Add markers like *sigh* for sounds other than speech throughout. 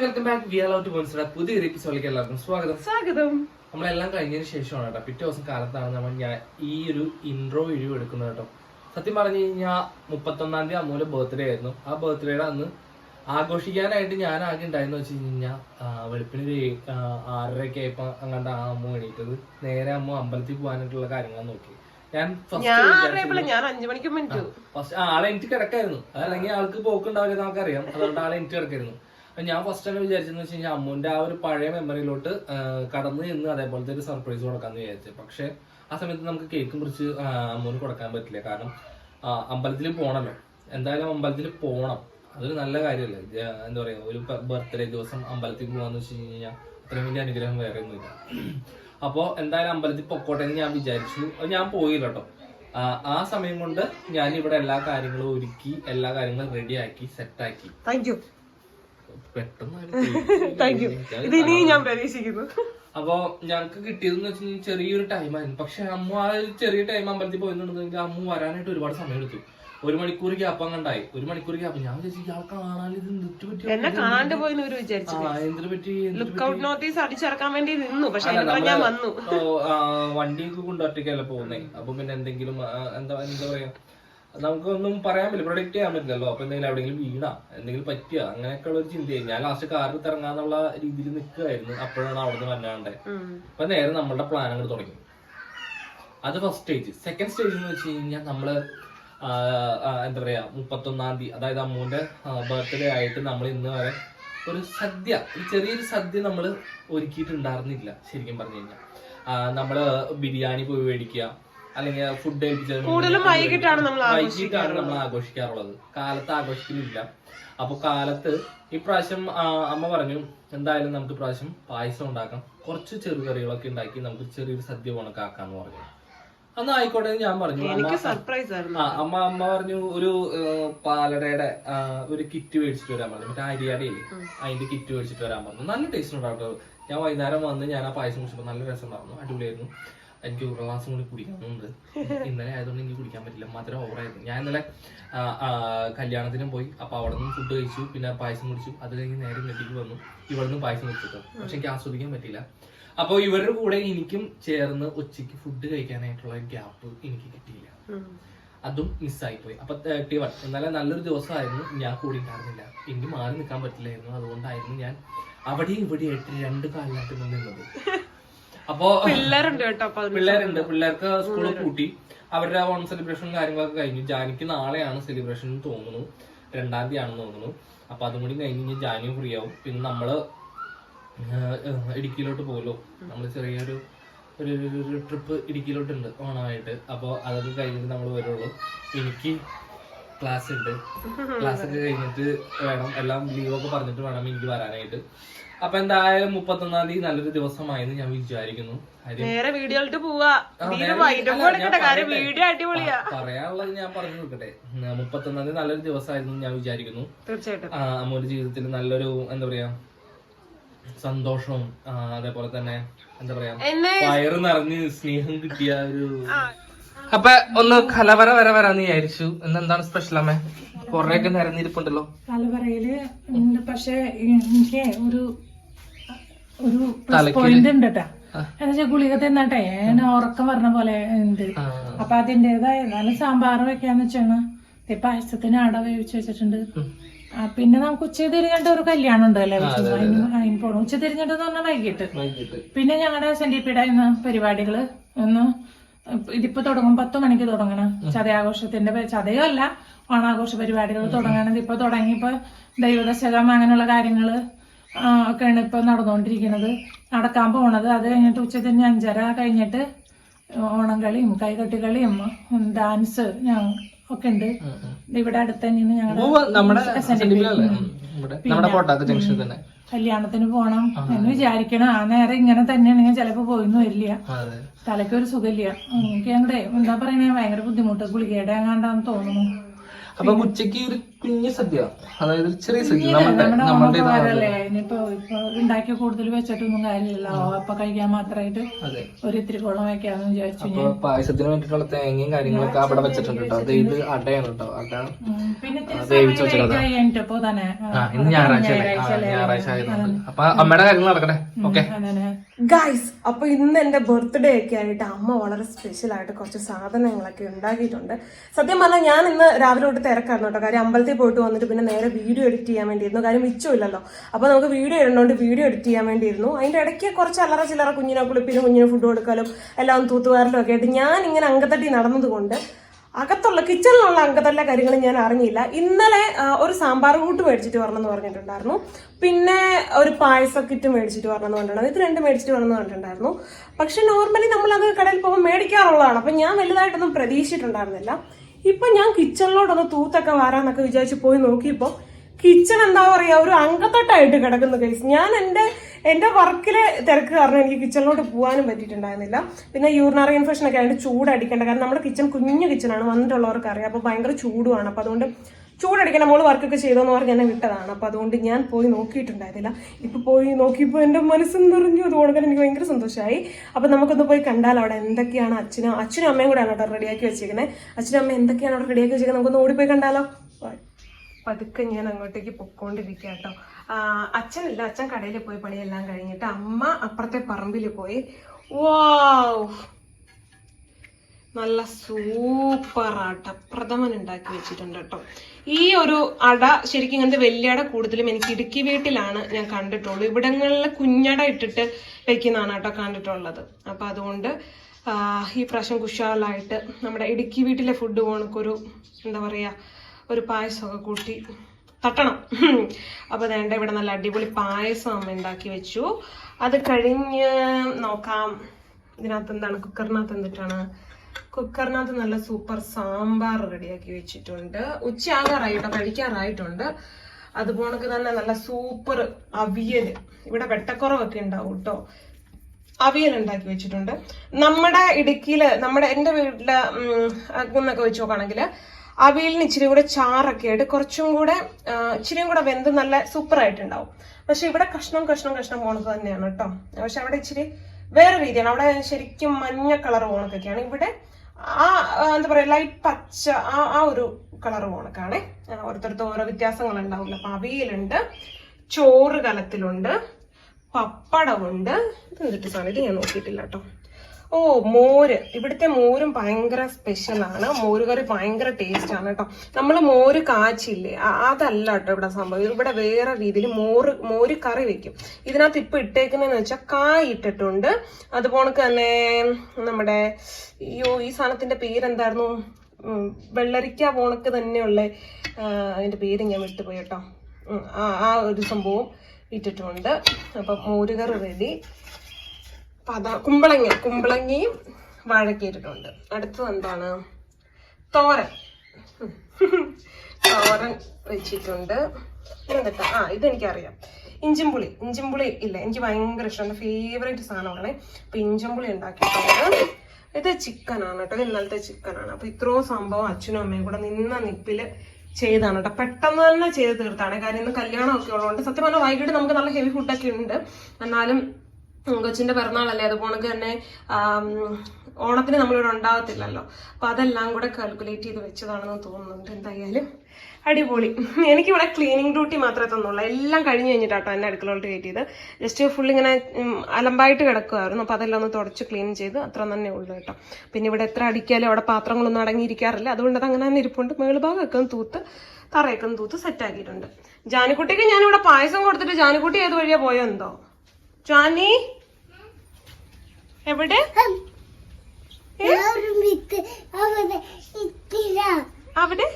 Welcome back we are out consider പുതിയൊരു എപ്പിസോഡിലേക്ക് എല്ലാവർക്കും സ്വാഗതം. സ്വാഗതം. നമ്മളെല്ലാം കഴിഞ്ഞതിന് ശേഷമാണ് കേട്ടോ. പിറ്റേ ദിവസം കാലത്താണ് നമ്മൾ ഞാൻ ഈ ഒരു ഇൻട്രോ വീഡിയോ എടുക്കുന്നത് കേട്ടോ. സത്യം പറഞ്ഞു കഴിഞ്ഞാൽ മുപ്പത്തൊന്നാം തീയതി അമ്മൂലെ ബർത്ത്ഡേ ആയിരുന്നു. ആ ബർത്ത്ഡേയുടെ അന്ന് ആഘോഷിക്കാനായിട്ട് ഞാൻ ആകെ ഉണ്ടായെന്ന് വെച്ച് കഴിഞ്ഞാൽ വെളുപ്പിന് ഒരു ഏ- ആ, ആറരയൊക്കെ ആയപ്പോ അങ്ങാണ്ട് ആ അമ്മ എണീറ്റത്. നേരെ അമ്മ അമ്പലത്തിൽ പോകാനായിട്ടുള്ള കാര്യങ്ങൾ നോക്കി. ഞാൻ ഫസ്റ്റ് ആളെ എനിക്ക് കിടക്കായിരുന്നു. അതല്ലെങ്കിൽ ആൾക്ക് പോക്കുണ്ടാവില്ല നമുക്കറിയാം. അതുകൊണ്ട് ആളെ എനിക്ക് കിടക്കായിരുന്നു. ഞാൻ ഫസ്റ്റ് തന്നെ വിചാരിച്ചെന്ന് വെച്ച് കഴിഞ്ഞാൽ അമ്മുന്റെ ആ ഒരു പഴയ മെമ്മറിയിലോട്ട് കടന്നു നിന്ന് അതേപോലത്തെ ഒരു സർപ്രൈസ് കൊടുക്കാന്ന് വിചാരിച്ചു. പക്ഷെ ആ സമയത്ത് നമുക്ക് കേക്ക് മുറിച്ച് അമ്മുവിന് കൊടുക്കാൻ പറ്റില്ല. കാരണം അമ്പലത്തിൽ പോണല്ലോ. എന്തായാലും അമ്പലത്തിൽ പോണം. അതൊരു നല്ല കാര്യമല്ലേ എന്താ പറയാ ഒരു ബർത്ത്ഡേ ദിവസം അമ്പലത്തിൽ പോവാന്ന് വെച്ച് കഴിഞ്ഞാൽ അത്രയും വലിയ അനുഗ്രഹം വേറെ ഒന്നുമില്ല അപ്പോ എന്തായാലും അമ്പലത്തിൽ പൊക്കോട്ടെ എന്ന് ഞാൻ വിചാരിച്ചു. ഞാൻ പോയില്ല കേട്ടോ. ആ, സമയം കൊണ്ട് ഞാൻ ഇവിടെ എല്ലാ കാര്യങ്ങളും ഒരുക്കി എല്ലാ കാര്യങ്ങളും റെഡിയാക്കി സെറ്റാക്കി താങ്ക് യു താങ്ക് യു *laughs* ഇത് ഇനിയും ഞാൻ പ്രതീക്ഷിക്കുന്നു. അപ്പൊ ഞങ്ങൾക്ക് കിട്ടിയതെന്ന് വെച്ച് കഴിഞ്ഞാൽ ചെറിയൊരു ടൈമായിരുന്നു പക്ഷെ അമ്മ ആ ഒരു ചെറിയ ടൈം അമ്പലത്തിൽ പോയിരുന്നുണ്ടെങ്കിൽ അമ്മ വരാനായിട്ട് ഒരുപാട് സമയം എടുത്തു. ഒരു മണിക്കൂർ ഗ്യാപ്പ് അങ്ങണ്ടായി ഒരു മണിക്കൂർ ഗ്യാപ്പ് ഞാൻ വിചാരിച്ചു ഇയാൾ കാണാൻ ഇത് എന്തിട്ട് പറ്റി? എന്നെ കാണാണ്ട് പോയിന്ന് ഇവർ വിചാരിച്ചു. ആ എന്തിനു പറ്റി? എന്തിനു ലുക്ക് ഔട്ട് നോട്ടീസ് അടിച്ചിറക്കാൻ വേണ്ടി നിന്നു. പക്ഷെ ഞാൻ വന്നു. വണ്ടിയൊക്കെ കൊണ്ടൊറ്റയ്ക്കല്ല പോകുന്നേ? അപ്പൊ പിന്നെ എന്തെങ്കിലും എന്താ എന്താ പറയാ? നമുക്കൊന്നും പറയാൻ പറ്റില്ല. പ്രൊഡക്റ്റ് ചെയ്യാൻ പറ്റില്ലല്ലോ. അപ്പൊ എന്തെങ്കിലും എവിടെയെങ്കിലും വീണാ എന്തെങ്കിലും പറ്റിയ അങ്ങനെയൊക്കെ ഉള്ള ഒരു ചിന്തയായി ഞാൻ ലാസ്റ്റ് കാറിൽ ഇറങ്ങാന്നുള്ള രീതിയിൽ നിൽക്കുകയായിരുന്നു. അപ്പോഴാണ് അവിടെ നിന്ന് വന്നാണ്ടേ ഉം. അപ്പൊ നേരെ നമ്മളുടെ പ്ലാൻ അങ്ങോട്ട് തുടങ്ങി. അത് ഫസ്റ്റ് സ്റ്റേജ് സെക്കൻഡ് സ്റ്റേജ് എന്ന് വെച്ച് കഴിഞ്ഞാൽ നമ്മൾ എന്താ പറയാ മുപ്പത്തൊന്നാം തീയതി അതായത് അമ്മൂന്റെ ബർത്ത്ഡേ ആയിട്ട് നമ്മൾ ഇന്ന് വരെ ഒരു സദ്യ ഒരു ചെറിയൊരു സദ്യ നമ്മൾ ഒരുക്കിയിട്ടുണ്ടായിരുന്നില്ല ശരിക്കും പറഞ്ഞു കഴിഞ്ഞാൽ നമ്മൾ ബിരിയാണി പോയി മേടിക്കുക അല്ലെങ്കിൽ ഫുഡ് കൂടുതലും വൈകിട്ടാണ് നമ്മൾ വൈകിട്ടാണ് നമ്മൾ ആഘോഷിക്കാറുള്ളത്. കാലത്ത് ആഘോഷിക്കുന്നില്ല. അപ്പൊ കാലത്ത് ഇപ്രാവശ്യം അമ്മ പറഞ്ഞു എന്തായാലും നമുക്ക് ഇപ്രാവശ്യം പായസം ഉണ്ടാക്കാം. കുറച്ച് ചെറുകറികളൊക്കെ ഉണ്ടാക്കി നമുക്ക് ചെറിയൊരു സദ്യ കണക്കാക്കാന്ന് പറഞ്ഞു. അന്ന് ആയിക്കോട്ടെ ഞാൻ പറഞ്ഞു. അമ്മ അമ്മ അമ്മ പറഞ്ഞു ഒരു പാലടയുടെ ഒരു കിറ്റ് മേടിച്ചിട്ട് വരാൻ പറഞ്ഞു. മറ്റേ അരിയാടി അതിന്റെ കിറ്റ് മേടിച്ചിട്ട് വരാൻ പറഞ്ഞു. നല്ല ടേസ്റ്റ് ഉണ്ടാവും ഞാൻ വൈകുന്നേരം വന്ന് ഞാൻ ആ പായസം കുടിച്ചപ്പോൾ നല്ല രസം ഉണ്ടായിരുന്നു. അടിപൊളിയായിരുന്നു. എനിക്ക് ഒരു ഗ്ലാസ് കൂടി കുടിക്കണമെന്നുണ്ട് ഇന്നലെ ആയതുകൊണ്ട് എനിക്ക് കുടിക്കാൻ പറ്റില്ല. മധുരം ഓവറായിരുന്നു ഞാൻ ഇന്നലെ കല്യാണത്തിനും പോയി. അപ്പൊ അവിടെ നിന്ന് ഫുഡ് കഴിച്ചു. പിന്നെ പായസം കുടിച്ചു. അത് കഴിഞ്ഞ് നേരെ വീട്ടിലേക്ക് വന്നു. ഇവിടെ നിന്ന് പായസം കുടിച്ചിട്ടു പക്ഷെ എനിക്ക് ആസ്വദിക്കാൻ പറ്റില്ല. അപ്പോൾ ഇവരുടെ കൂടെ എനിക്കും ചേർന്ന് ഉച്ചയ്ക്ക് ഫുഡ് കഴിക്കാനായിട്ടുള്ള ഗ്യാപ്പ് എനിക്ക് കിട്ടിയില്ല. അതും അതും മിസ്സായിപ്പോയി അപ്പൊ തേർട്ടി വൺ എന്നാലും നല്ലൊരു ദിവസമായിരുന്നു. ഞാൻ കൂടി കാണുന്നില്ല എനിക്ക് മാറി നിൽക്കാൻ പറ്റില്ലായിരുന്നു. അതുകൊണ്ടായിരുന്നു ഞാൻ അവിടെയും ഇവിടെയായിട്ട് രണ്ട് കാലിലായിട്ട് നിന്നത് അപ്പോ പിള്ളേരുണ്ട് കേട്ടോ പിള്ളേരുണ്ട്. പിള്ളേർക്ക് സ്കൂൾ കൂട്ടി അവരുടെ ഓൺ സെലിബ്രേഷൻ കാര്യങ്ങളൊക്കെ കഴിഞ്ഞു. ജാനിക്ക് നാളെയാണ് സെലിബ്രേഷൻ തോന്നുന്നു. രണ്ടാം തീയതി ആണെന്ന് തോന്നുന്നു. അപ്പൊ അതും കൂടി കഴിഞ്ഞ് കഴിഞ്ഞാൽ ജാനിയും ഫ്രീ ആവും. പിന്നെ നമ്മൾ ഇടുക്കിയിലോട്ട് പോകലോ നമ്മൾ ചെറിയൊരു ഒരു ഒരു ട്രിപ്പ് ഇടുക്കിയിലോട്ടുണ്ട് ഓണമായിട്ട്. അപ്പോൾ അതൊക്കെ കഴിഞ്ഞിട്ട് നമ്മൾ വരുള്ളൂ. എനിക്ക് ക്ലാസ് ഉണ്ട്. *laughs* ക്ലാസ് ഒക്കെ കഴിഞ്ഞിട്ട് വേണം. എല്ലാം ലീവൊക്കെ പറഞ്ഞിട്ട് വേണം എനിക്ക് വരാനായിട്ട്. അപ്പൊ എന്തായാലും മുപ്പത്തൊന്നാം തീയതി നല്ലൊരു ദിവസമായെന്ന് ഞാൻ വിചാരിക്കുന്നു. നേരെ പോവാ. പറയാനുള്ളത് ഞാൻ പറഞ്ഞു നോക്കട്ടെ മുപ്പത്തൊന്നാം തീയതി നല്ലൊരു ദിവസമായിരുന്നു ഞാൻ വിചാരിക്കുന്നു. തീർച്ചയായിട്ടും. അമ്മയുടെ ജീവിതത്തിൽ നല്ലൊരു എന്താ പറയാ സന്തോഷവും അതേപോലെ തന്നെ എന്താ പറയാ വയറ് നിറഞ്ഞ് സ്നേഹം കിട്ടിയ ഒരു അപ്പൊ ഒന്ന് കലവറ വരെ വരാന്ന് വിചാരിച്ചു. ഇന്നെന്താണ് സ്പെഷ്യൽ അമ്മേ? കൊറേയൊക്കെ നിരന്നിരിപ്പുണ്ടല്ലോ. കലവറയിൽ പക്ഷെ എനിക്ക് ഒരു ഒരു പോയിന്റ് ഉണ്ട് കേട്ടാ എന്നുവെച്ചാൽ ഗുളിക തിന്നട്ടെ? ഉറക്കം പറഞ്ഞ പോലെ ഉണ്ട്. അപ്പൊ അതിന്റേതായ നല്ല സാമ്പാർ വെക്കാന്ന് വെച്ചാണ്. പായസത്തിന് അട വേവിച്ച് വെച്ചിട്ടുണ്ട്. പിന്നെ നമുക്ക് ഉച്ച തിരിഞ്ഞിട്ട് ഒരു കല്യാണം ഉണ്ടല്ലേ അതിന് പോണം ഉച്ച തിരിഞ്ഞിട്ട് എന്ന് പറഞ്ഞാൽ വൈകിട്ട്. പിന്നെ ഞങ്ങളുടെ സെന്റിപ്പിയുടെ പരിപാടികൾ ഒന്ന് ഇതിപ്പോ തുടങ്ങും പത്ത് മണിക്ക് തുടങ്ങണം. ചതയാഘോഷത്തിന്റെ ചതയല്ല ഓണാഘോഷ പരിപാടികൾ തുടങ്ങണത് ഇപ്പൊ തുടങ്ങിയപ്പോ ദൈവദശകം അങ്ങനെയുള്ള കാര്യങ്ങൾ ഒക്കെയാണ് ഇപ്പൊ നടന്നുകൊണ്ടിരിക്കുന്നത്. നടക്കാൻ പോണത്. അത് കഴിഞ്ഞിട്ട് ഉച്ചതിന് അഞ്ചര കഴിഞ്ഞിട്ട് ഓണം കളിയും കൈകൊട്ടിക്കളിയും ഉം, ഡാൻസ് ഞാൻ ഒക്കെ ഉണ്ട് ഇവിടെ അടുത്ത് തന്നെയാണ് ഞങ്ങളുടെ കല്യാണത്തിന് പോണം എന്ന് വിചാരിക്കണം. ആ നേരം ഇങ്ങനെ തന്നെയാണെങ്കിൽ ചിലപ്പോ പോയിന്ന് വരില്ല. തലയ്ക്ക് ഒരു സുഖമില്ല. എനിക്ക് ഞങ്ങളുടെ എന്താ പറയുന്നത് ഭയങ്കര ബുദ്ധിമുട്ട്. ഗുളികയുടെ എങ്ങാണ്ടാന്ന് തോന്നുന്നു. അപ്പൊ ഉച്ചയ്ക്ക് ഒരു കുഞ്ഞു സദ്യ. അതായത് ചെറിയ സദ്യ. നമ്മുടെ ഉണ്ടാക്കിയ കൂടുതൽ വെച്ചിട്ടൊന്നും കാര്യമില്ലല്ലോ അപ്പൊ കഴിക്കാൻ മാത്രമായിട്ട് ഒരു ഇത്തിരി കുളം വെക്കാന്ന് വിചാരിച്ചു അപ്പൊ പായസത്തിന് വേണ്ടിയിട്ടുള്ള തേങ്ങയും കാര്യങ്ങളൊക്കെ അവിടെ വെച്ചിട്ടുണ്ട് കേട്ടോ. അത് ഇത് അടയാണ് കേട്ടോ. അട വേവിച്ച് ഇന്ന് ഞായറാഴ്ച ഞായറാഴ്ച ആയതുകൊണ്ട്. അപ്പൊ അമ്മയുടെ കാര്യങ്ങൾ നടക്കട്ടെ? ഓക്കെ. ഗായ്സ് അപ്പൊ ഇന്ന് എന്റെ ബർത്ത്ഡേ ഒക്കെ ആയിട്ട് അമ്മ വളരെ സ്പെഷ്യൽ ആയിട്ട് കുറച്ച് സാധനങ്ങളൊക്കെ ഉണ്ടാക്കിയിട്ടുണ്ട്. സത്യം പറഞ്ഞാൽ ഞാൻ ഇന്ന് രാവിലെ തൊട്ട് തിരക്കായിരുന്നു കേട്ടോ. കാര്യം അമ്പലത്തിൽ പോയിട്ട് വന്നിട്ട് പിന്നെ നേരെ വീഡിയോ എഡിറ്റ് ചെയ്യാൻ വേണ്ടിയിരുന്നു. കാര്യം മിച്ചമില്ലല്ലോ. അപ്പൊ നമുക്ക് വീഡിയോ ഇടണോണ്ട് വീഡിയോ എഡിറ്റ് ചെയ്യാൻ വേണ്ടിയിരുന്നു. അതിന്റെ ഇടയ്ക്ക് കുറച്ച് അല്ലറ ചില്ലറ കുഞ്ഞിനെ കുളിപ്പിനും കുഞ്ഞിന് ഫുഡ് കൊടുക്കലും എല്ലാം തൂത്തുവാരലും ഒക്കെ ആയിട്ട് ഞാൻ ഇങ്ങനെ അങ്കത്തട്ടി നടന്നതുകൊണ്ട് അകത്തുള്ള കിച്ചണിലുള്ള അംഗത്തല്ല കാര്യങ്ങൾ ഞാൻ അറിഞ്ഞില്ല. ഇന്നലെ ഒരു സാമ്പാർ കൂട്ട് മേടിച്ചിട്ട് വരണമെന്ന് പറഞ്ഞിട്ടുണ്ടായിരുന്നു. പിന്നെ ഒരു പായസ കിറ്റ് മേടിച്ചിട്ട് വരണമെന്ന് പറഞ്ഞിട്ടുണ്ടായിരുന്നു. ഇത് രണ്ട് മേടിച്ചിട്ട് വരണമെന്ന് പറഞ്ഞിട്ടുണ്ടായിരുന്നു. പക്ഷെ നോർമലി നമ്മൾ അത് കടയിൽ പോകുമ്പോൾ മേടിക്കാറുള്ളതാണ്. അപ്പൊ ഞാൻ വലുതായിട്ടൊന്നും പ്രതീക്ഷിച്ചിട്ടുണ്ടായിരുന്നില്ല. ഇപ്പൊ ഞാൻ കിച്ചണിലോട്ടൊന്ന് തൂത്തൊക്കെ വരാന്നൊക്കെ വിചാരിച്ച് പോയി നോക്കിയപ്പോ കിച്ചൺ എന്താ പറയാ ഒരു അങ്കത്തട്ടായിട്ട് കിടക്കുന്ന കേസ് ഞാൻ എന്റെ എന്റെ വർക്കിലെ തിരക്ക് കാരണം എനിക്ക് കിച്ചണിലോട്ട് പോകാനും പറ്റിയിട്ടുണ്ടായിരുന്നില്ല. പിന്നെ യൂറിനറി ഇൻഫെക്ഷൻ ഒക്കെ ആയിട്ട് ചൂടടിക്കേണ്ട. കാരണം നമ്മുടെ കിച്ചൺ കുഞ്ഞു കിച്ചണാണ് വന്നിട്ടുള്ളവർക്ക് അറിയാം അപ്പൊ ഭയങ്കര ചൂടുമാണ്. അപ്പൊ അതുകൊണ്ട് ചൂടടിക്കണം മോൾ വർക്കൊക്കെ ചെയ്തോന്ന് പറഞ്ഞ് എന്നെ വിട്ടതാണ്. അപ്പൊ അതുകൊണ്ട് ഞാൻ പോയി നോക്കിയിട്ടുണ്ടായിരുന്നില്ല. ഇപ്പൊ പോയി നോക്കിയപ്പോൾ എന്റെ മനസ്സും നിറഞ്ഞു. അതുകൊണ്ട് എനിക്ക് ഭയങ്കര സന്തോഷമായി അപ്പൊ നമുക്കൊന്ന് പോയി കണ്ടാൽ അവിടെ എന്തൊക്കെയാണ് അച്ഛനും അച്ഛനും അമ്മയും കൂടെയാണ് കേട്ടോ റെഡിയാക്കി വെച്ചേക്കുന്നത് അച്ഛനും അമ്മ എന്തൊക്കെയാണ് അവിടെ റെഡിയാക്കി വെച്ചേക്കുന്നത് നമുക്കൊന്ന് ഓടിപ്പോയി കണ്ടാലോ? പതുക്കെ ഞാൻ അങ്ങോട്ടേക്ക് പൊക്കോണ്ടിരിക്കുക കേട്ടോ. അച്ഛനില്ല അച്ഛൻ കടയിൽ പോയി പണിയെല്ലാം കഴിഞ്ഞിട്ട് അമ്മ അപ്പുറത്തെ പറമ്പിൽ പോയി. വാവ്! നല്ല സൂപ്പർ ആട്ട പ്രഥമൻ ഉണ്ടാക്കി വെച്ചിട്ടുണ്ട് കേട്ടോ. ഈ ഒരു അട ശരിക്കും ഇങ്ങനത്തെ വലിയ അട കൂടുതലും എനിക്ക് ഇടുക്കി വീട്ടിലാണ് ഞാൻ കണ്ടിട്ടുള്ളൂ. ഇവിടങ്ങളിൽ കുഞ്ഞട ഇട്ടിട്ട് വെക്കുന്നതാണ് കേട്ടോ കണ്ടിട്ടുള്ളത്. അപ്പൊ അതുകൊണ്ട് ഈ പ്രാവശ്യം കുശാലായിട്ട് നമ്മുടെ ഇടുക്കി വീട്ടിലെ ഫുഡ് പോണക്കൊരു എന്താ പറയാ ഒരു പായസമൊക്കെ കൂട്ടി തട്ടണം. അപ്പൊ വേണ്ട ഇവിടെ നല്ല അടിപൊളി പായസം അമ്മ ഉണ്ടാക്കി വെച്ചു. അത് കഴിഞ്ഞ് നോക്കാം. ഇതിനകത്ത് എന്താണ്? കുക്കറിനകത്ത് എന്തിട്ടാണ്? കുക്കറിനകത്ത് നല്ല സൂപ്പർ സാമ്പാർ റെഡിയാക്കി വെച്ചിട്ടുണ്ട്. ഉച്ചയാകാറായി കേട്ടോ കഴിക്കാറായിട്ടുണ്ട്. അതുപോലെ തന്നെ നല്ല സൂപ്പർ അവിയൽ. ഇവിടെ വെട്ടക്കുറവൊക്കെ ഉണ്ടാവും കേട്ടോ. അവിയൽ ഉണ്ടാക്കി വെച്ചിട്ടുണ്ട്. നമ്മുടെ ഇടുക്കിയിൽ നമ്മുടെ എന്റെ വീട്ടിൽ എന്നൊക്കെ വെച്ച് നോക്കുകയാണെങ്കിൽ അവിയലിന് ഇച്ചിരി കൂടെ ചാറൊക്കെ ആയിട്ട് കുറച്ചും കൂടെ ഇച്ചിരി ഇച്ചിരിയും കൂടെ വെന്ത് നല്ല സൂപ്പർ ആയിട്ടുണ്ടാവും പക്ഷെ ഇവിടെ കഷ്ണം കഷ്ണം കഷ്ണം പോണത് തന്നെയാണ് കേട്ടോ. പക്ഷെ അവിടെ ഇച്ചിരി വേറെ രീതിയാണ്. അവിടെ ശരിക്കും മഞ്ഞ കളർ ഓണക്കൊക്കെയാണ് ഇവിടെ ആ എന്താ പറയാ ലൈറ്റ് പച്ച ആ ആ ഒരു കളർ ഓണക്കാണ് ഓരോരുത്തർക്ക് ഓരോ വ്യത്യാസങ്ങൾ ഉണ്ടാവില്ല അപ്പൊ അവിയലുണ്ട് ചോറ് കലത്തിലുണ്ട് പപ്പടമുണ്ട് ഇത് എന്തിട്ട് സാധനം? ഇത് ഞാൻ നോക്കിയിട്ടില്ല കേട്ടോ. ഓ മോര്. ഇവിടുത്തെ മോരും ഭയങ്കര സ്പെഷ്യലാണ് മോര് കറി ഭയങ്കര ടേസ്റ്റ് ആണ് കേട്ടോ നമ്മൾ മോര് കാച്ചില്ലേ? അതല്ല കേട്ടോ ഇവിടെ സംഭവം. ഇവിടെ വേറെ രീതിയിൽ മോര് മോര് കറി വെക്കും. ഇതിനകത്ത് ഇപ്പൊ ഇട്ടേക്കുന്നതെന്ന് വെച്ചാൽ കായ് ഇട്ടിട്ടുണ്ട്. അതുപോലെ തന്നെ നമ്മുടെ അയ്യോ ഈ സാധനത്തിന്റെ പേരെന്തായിരുന്നു? വെള്ളരിക്ക പോണക്ക് തന്നെയുള്ള അതിന്റെ പേര് ഞാൻ വിട്ടുപോയി കേട്ടോ ആ ഒരു സംഭവം ഇട്ടിട്ടുണ്ട്. അപ്പൊ മോരുകറി റെഡി പത കുമ്പളങ്ങ കുമ്പളങ്ങയും വാഴയ്ക്ക ഇട്ടിട്ടുണ്ട് അടുത്തത് എന്താണ്? തോരൻ. തോരൻ വെച്ചിട്ടുണ്ട്. എന്നിട്ട് ആ ഇതെനിക്കറിയാം. ഇഞ്ചിമ്പുളി ഇഞ്ചിമ്പുളി ഇല്ല എനിക്ക് ഭയങ്കര ഇഷ്ടമാണ് ഫേവറേറ്റ് സാധനമാണ്. അപ്പൊ ഇഞ്ചിമ്പുളി ഉണ്ടാക്കിയിട്ടുണ്ട്. ഇത് ചിക്കനാണ് കേട്ടോ. ഇന്നലത്തെ ചിക്കനാണ്. അപ്പൊ ഇത്രയും സംഭവം അച്ഛനും അമ്മയും കൂടെ നിന്ന നിപ്പിൽ ചെയ്താണ് കേട്ടോ. പെട്ടെന്ന് തന്നെ ചെയ്ത് തീർത്താണ്. കാര്യം ഇന്ന് കല്യാണമൊക്കെ ഉള്ളതുകൊണ്ട് സത്യം പറഞ്ഞാൽ വൈകിട്ട് നമുക്ക് നല്ല ഹെവി ഫുഡൊക്കെ ഉണ്ട്. എന്നാലും കൊച്ചിന്റെ പിറന്നാളല്ലേ? അതുപോലെ തന്നെ ഓണത്തിന് നമ്മളിവിടെ ഉണ്ടാകത്തില്ലല്ലോ അപ്പൊ അതെല്ലാം കൂടെ കാൽക്കുലേറ്റ് ചെയ്ത് വെച്ചതാണെന്ന് തോന്നുന്നുണ്ട്. എന്തായാലും അടിപൊളി. എനിക്കിവിടെ ക്ലീനിങ് ഡ്യൂട്ടി മാത്രമേ തന്നുള്ളൂ. എല്ലാം കഴിഞ്ഞ് കഴിഞ്ഞിട്ടാട്ടോ എന്നെ അടുക്കളോട്ട് കയറ്റിയത്. ജസ്റ്റ് ഫുൾ ഇങ്ങനെ അലമ്പായിട്ട് കിടക്കുമായിരുന്നു അപ്പൊ അതെല്ലാം ഒന്ന് തുടച്ച് ക്ലീൻ ചെയ്ത് അത്ര തന്നെ ഉള്ളൂ കേട്ടോ. പിന്നെ ഇവിടെ എത്ര അടിക്കാലും അവിടെ പാത്രങ്ങളൊന്നും അടങ്ങിയിരിക്കാറില്ല. അതുകൊണ്ട് അത് അങ്ങനെ തന്നെ ഇരിപ്പുണ്ട്. മേളുഭാഗമൊക്കെ തൂത്ത് തറയൊക്കെ തൂത്ത് സെറ്റ് ആക്കിയിട്ടുണ്ട്. ജാനിക്കുട്ടിക്ക് ഞാനിവിടെ പായസം കൊടുത്തിട്ട് ജാനിക്കുട്ടി ഏത് വഴിയാ പോയോ എന്തോ ജാനി? എവിടെ? അവിടെ?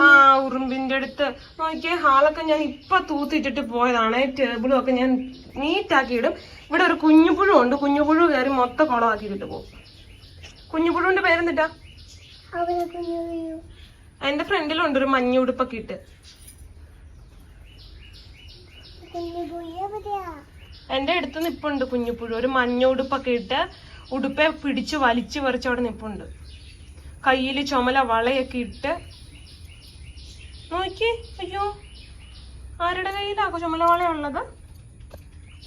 ആ ഉറുമ്പിന്റെ അടുത്ത് നോക്കിയേ ഹാളൊക്കെ ഞാൻ ഇപ്പൊ തൂത്തിട്ടിട്ട് പോയതാണ്. ടേബിളും ഒക്കെ ഞാൻ നീറ്റാക്കി ഇടും ഇവിടെ ഒരു കുഞ്ഞുപുഴു ഉണ്ട്. കുഞ്ഞുപുഴു കയറി മൊത്തം കുളമാക്കിയിട്ട് പോകും. കുഞ്ഞുപുഴുവിന്റെ പേരെന്തിട്ടാ? എന്റെ ഫ്രണ്ടിലുണ്ട് ഒരു മഞ്ഞ ഉടുപ്പൊക്കെ ഇട്ട് എന്റെ അടുത്ത് നിപ്പുണ്ട് കുഞ്ഞുപുഴു ഒരു മഞ്ഞ ഉടുപ്പൊക്കെ ഇട്ട് ഉടുപ്പെ പിടിച്ച് വലിച്ചു പറിച്ച് അവിടെ നിപ്പുണ്ട്. കയ്യിൽ ചുമല വളയൊക്കെ ഇട്ട് നോക്കി. അയ്യോ ആരുടെ കയ്യിലാക്കോ ചുമലവാള ഉള്ളത്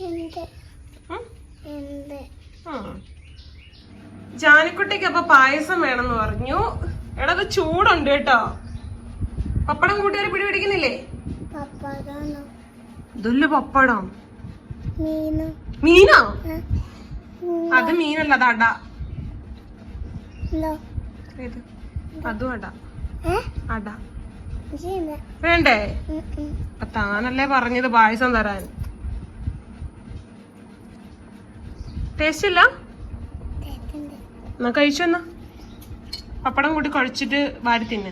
എന്ത് ഉം? എന്ത് ആ. ജാനിക്കുട്ടിക്ക് അപ്പൊ പായസം വേണമെന്ന് പറഞ്ഞു. എടാ അത് ചൂടുണ്ട് കേട്ടോ. പപ്പടം കൂട്ടുകാരെ പിടി പിടിക്കുന്നില്ലേ പപ്പടം ഇതൊല്ല പപ്പടം. മീനോ. അത് മീനല്ല അത് അട. അതും അട. അട. വേണ്ടേ? താനല്ലേ പറഞ്ഞത് പായസം തരാൻ. ടേസ്റ്റ് ഇല്ല. എന്നാ കഴിച്ചു എന്നാ. പപ്പടം കൂട്ടി കഴിച്ചിട്ട് വാരി തിന്നെ.